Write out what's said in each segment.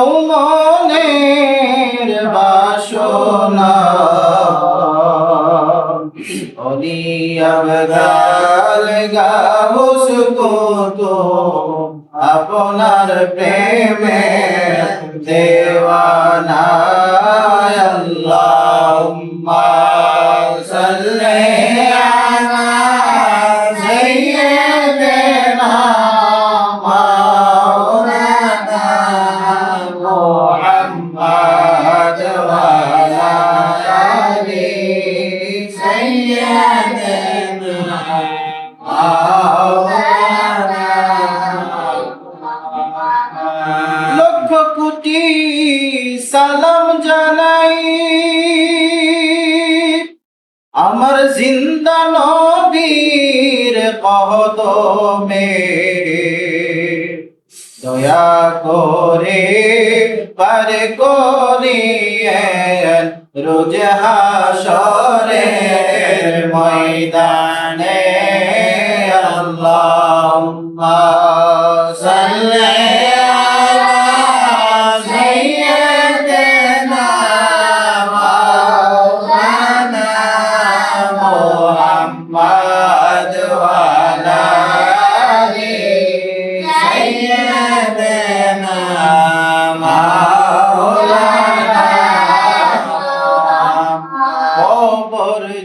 পুরাও মনের বাসনা। অলি আবদাল গাবুস তো আপনার প্রেমে দেওয়ানা। লক্ষ কোটি সালাম জানাই। আমার জিন্দা নবীর কহদমে দয়া করে পার করিয়েন রোজ হাসরের ময়দানে।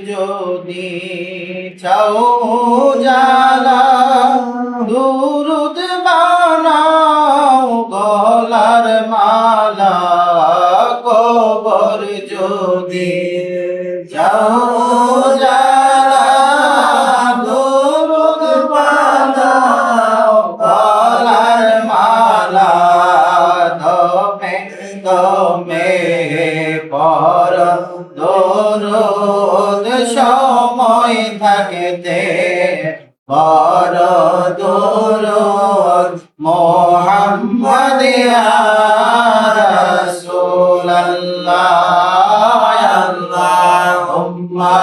যদি চাও জালা দুরুদ বানাও গলার মালা। কবর যদি চাও জালা দমে পর দরদ সময় থাকতে পর দরদ মোহাম্মদ রাসূলুল্লাহ আল্লাহুম্মা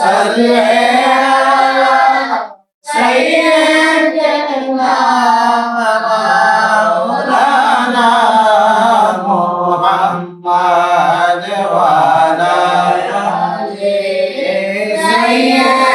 সাল্লি saya